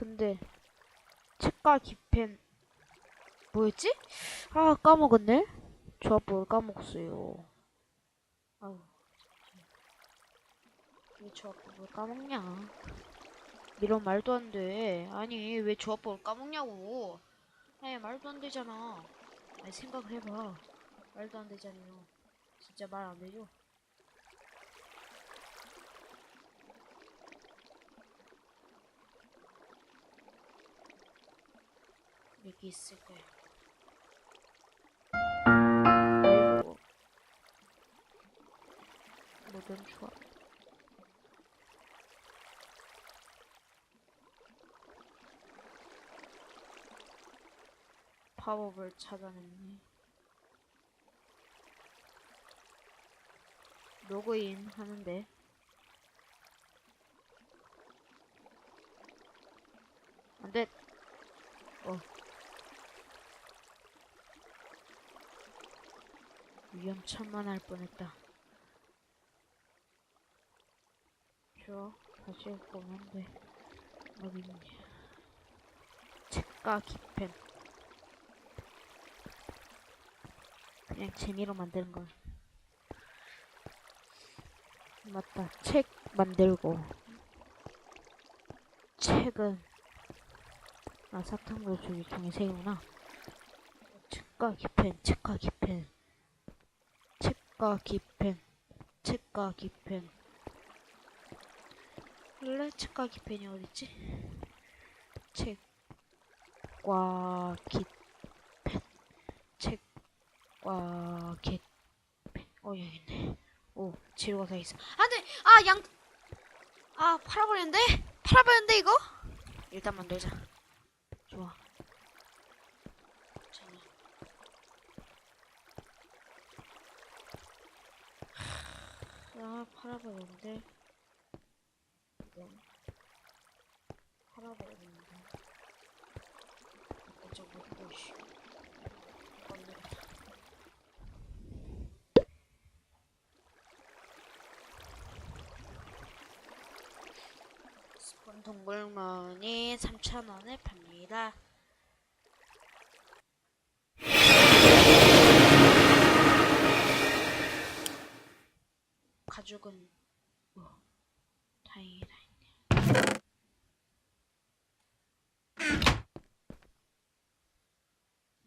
근데 책과 기펜 뭐였지? 아 까먹었네. 조합법을 까먹었어요. 아우 왜 조합법을 까먹냐? 이런 말도 안 돼. 아니 왜 조합법을 까먹냐고. 아니 말도 안 되잖아. 아니 생각을 해봐. 말도 안 되잖아요. 진짜 말 안 되죠? 여기 있을 거야. 모든 조합. 팝업을 찾아냈네. 로그인 하는데 안돼 어 위험천만할 뻔했다. 저 다시 보면 돼 어딨냐. 책과 기펜. 그냥 재미로 만드는 걸 맞다. 책 만들고. 책은 아 사탕도 저기 종이 세 개구나. 책과 기펜 책과 기펜 책과 기펜 책과 기펜. 원래 책과 기펜이 어딨지? 책과 기펜. 책과 기펜. 어 여기 있네. 오 재료가 다 있어. 안돼 아양 아 팔아버렸는데? 팔아버렸는데 이거? 일단 만들자 좋아 괜찮아 아 팔아버렸는데. 이거 팔아버렸는데. 어쩌고 오씨 건드렸다 스폰 동물원이 3,000원에 팝니다. 가죽은 뭐 다행이다.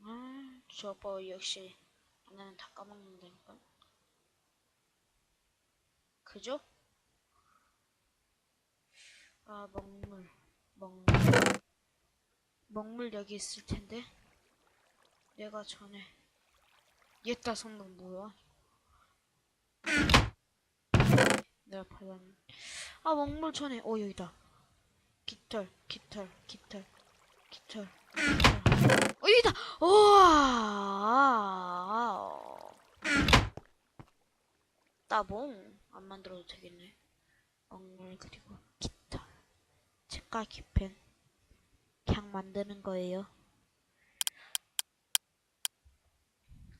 아, 저거 역시 하나는 다 까먹는다니까. 그죠? 아 먹물 먹물 먹물 여기 있을 텐데 내가 전에 얘따 성능 뭐야? 내가 팔란 아 먹물 전에. 어 여기다. 깃털 깃털 깃털 깃털 깃털. 어 여기다. 우와. 따봉. 안 만들어도 되겠네. 먹물 그리고 깃털. 책과 기펜. 그냥 만드는 거예요.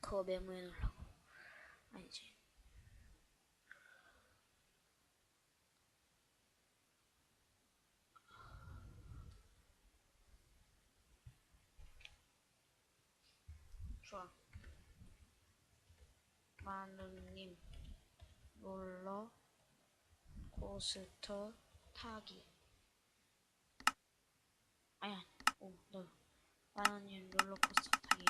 그거 메모해 놓으려고. 아니지. 좋아. 마누님 롤러 코스터 타기 아야, 오, 너. 만원님 롤러코스터 타기.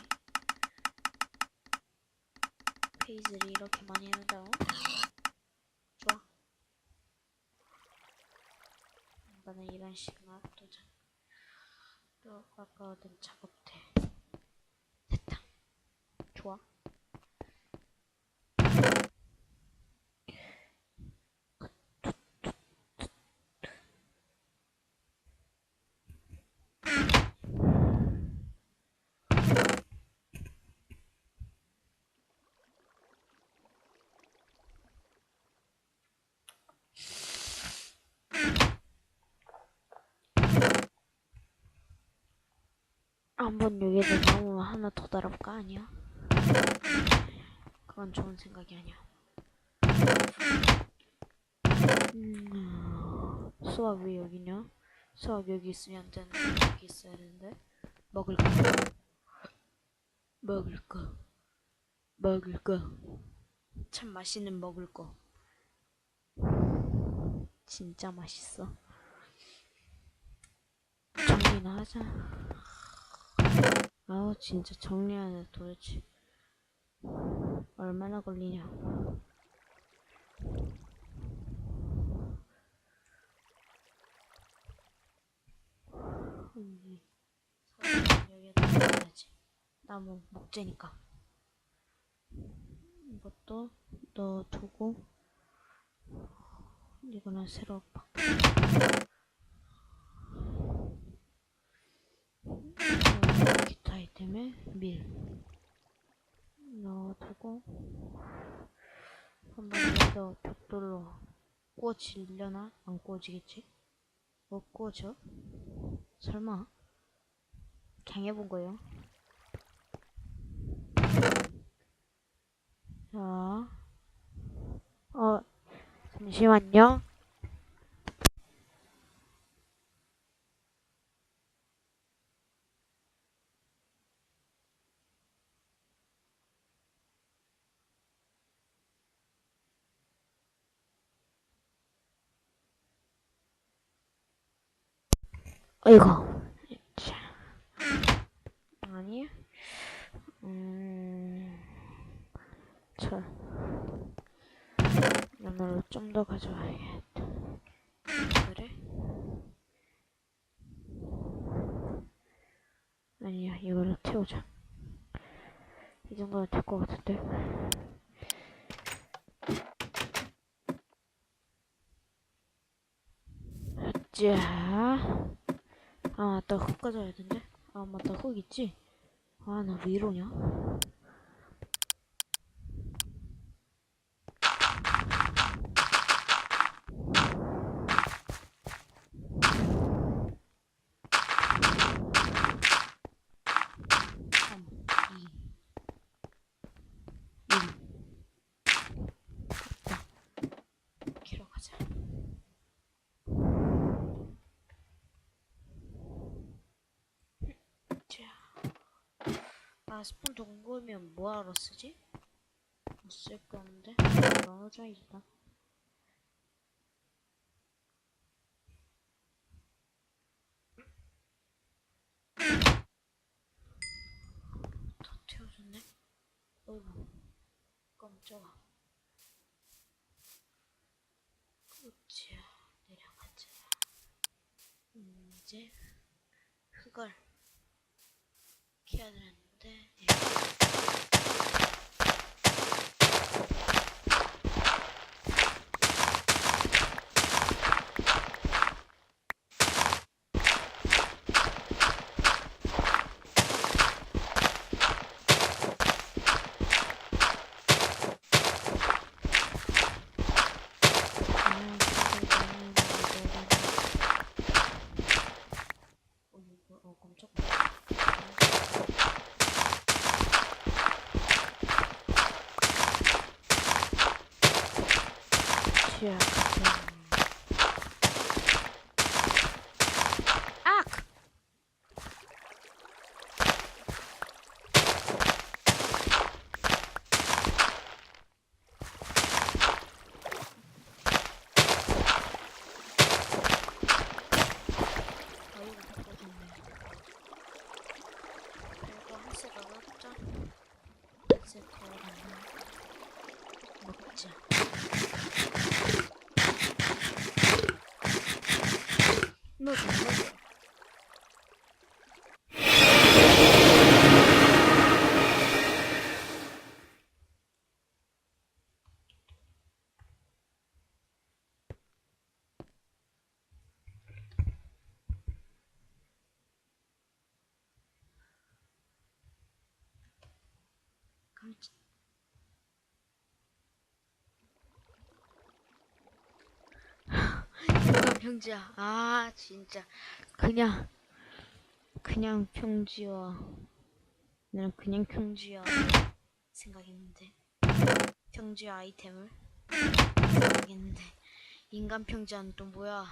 페이지를 이렇게 많이 해놓는다고? 좋아. 나는 이런 식으로 도전. 또 아까 얻은 작업대. 됐다. 좋아. 한번 여기다 나무 하나 더 달아볼까? 아니야? 그건 좋은 생각이 아니야. 음, 수학 왜 여기냐? 수학 여기 있으면 안 되는데 여기 있어야 되는데 먹을 거 먹을 거 먹을 거참 맛있는 먹을 거 진짜 맛있어 정리나 하자 아우 진짜 정리하는 도대체. 얼마나 걸리냐. 여기에다 넣어야지 나무 목재니까. 이것도 넣어두고 이거는 새로 바꿔 어, 기타 아이템에 밀 넣어두고 한번 여기다 벽돌로 꽂으려나? 안 꽂이겠지? 못 꽂어? 설마? 그냥 해본 거예요. 자, 어, 잠시만요. 이구. 자. 아니. 음. 철. 연어를 좀 더 가져와야겠다. 그래? 아니야, 이거를 태우자. 이 정도면 될 것 같은데. 자. 아. 흙 가져야 된대. 아, 맞다. 흙 있지? 아, 나 왜 이러냐? 삼, 이, 일. 됐다. 키로 가자. 자. 아, 스폰 동굴면 뭐하러 쓰지? 못쓸거 없는데? 넣어줘야겠다. 다 태워졌네? 어이구, 깜짝아. 으쌰, 내려가자. 음, 이제 흙을 캐야 되는데, 아, 어, 이거, 어, 깜짝 한세 넣었죠? 한세 들어갔나? 먹자. 먹어, 먹어. 깜짝. 인간 평지야. 아, 진짜. 그냥, 그냥 평지야. 나는 그냥 평지야. 생각했는데. 평지 아이템을 생각했는데. 인간 평지는 또 뭐야?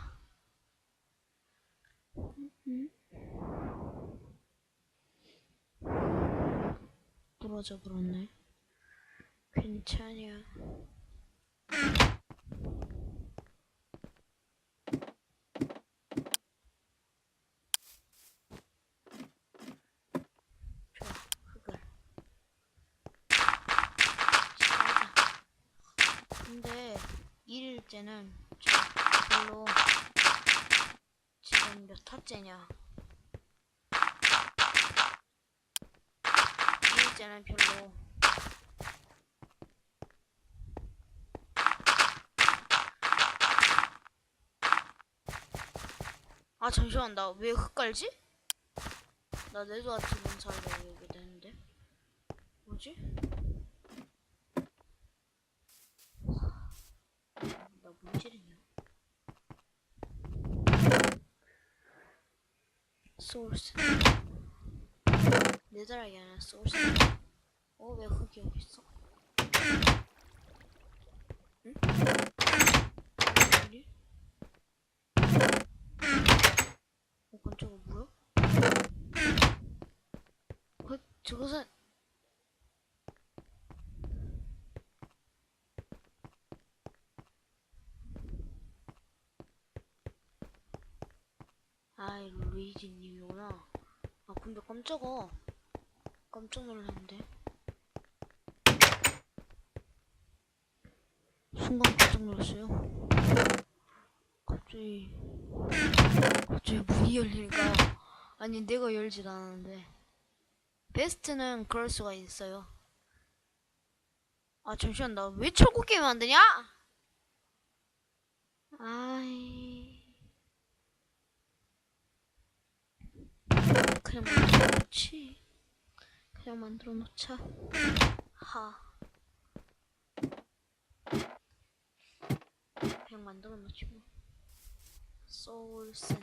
부러져 버렸네. 괜찮냐? 좋아, 흙을. 잘하자. 근데 저 별로 지금 몇 타째냐? 일일째는 별로 아 잠시만 나왜 흙갈지? 나 네드아트는 잘 모르게 되는데 뭐지? 나 문질이냐? 소울스 네드락이 아니라 소울스 어왜 흙이 여기 있어? 응? 아니? 어 깜짝아 뭐야? 어, 저것은 아이 루이지님이구나. 아 근데 깜짝아. 깜짝 놀랐는데? 순간 깜짝 놀랐어요. 갑자기 갑자기 문이 열리니까. 아니 내가 열질 않았는데. 베스트는 그럴 수가 있어요. 아 잠시만. 나 왜 철구 게임 안 되냐? 아이 그냥 만들어 놓지. 그냥 만들어 놓자. 하. 그냥 만들어 놓지 뭐. 소울 샌드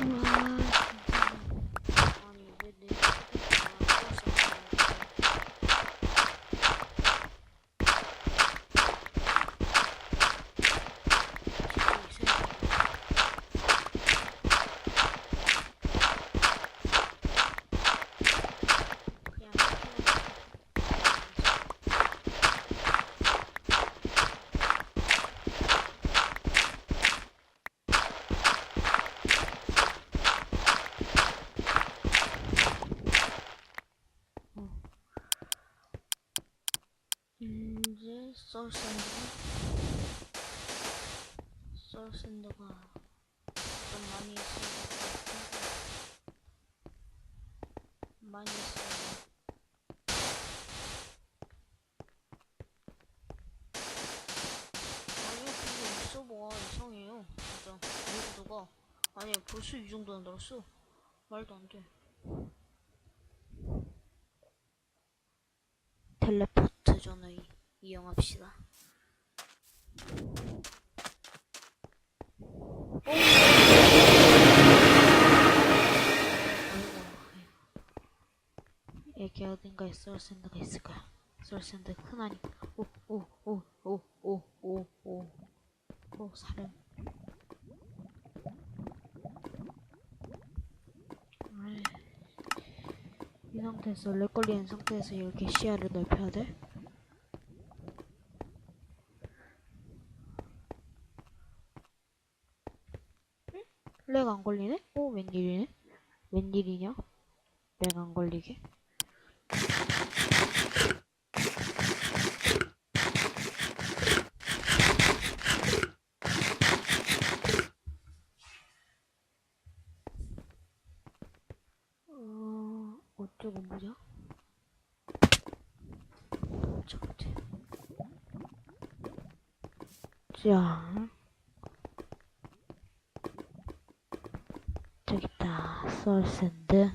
우와 진짜 아니 왜내 그냥 이제 썰샌드가 좀 많이 같은데 많이 있어야 아니 근데 이 서버가 이상해요 진짜 모드가 아니 벌써 이 정도는 늘었어 말도 안 돼 텔레포트 전을 이- 이용합시다. 여기 어딘가에 썰샌드가 있을 거야. 썰샌드 흔하니까. 오, 오, 오, 오, 오, 오, 오. 오, 사람. 아이. 이 상태에서 렉 걸리는 상태에서 이렇게 시야를 넓혀야 돼? 응? 렉 안 걸리네? 오 웬일이네? 웬일이냐? 렉 안 걸리게? 어... 어쩌고 뭐냐? 잠깐 자 저기 있다 썰샌드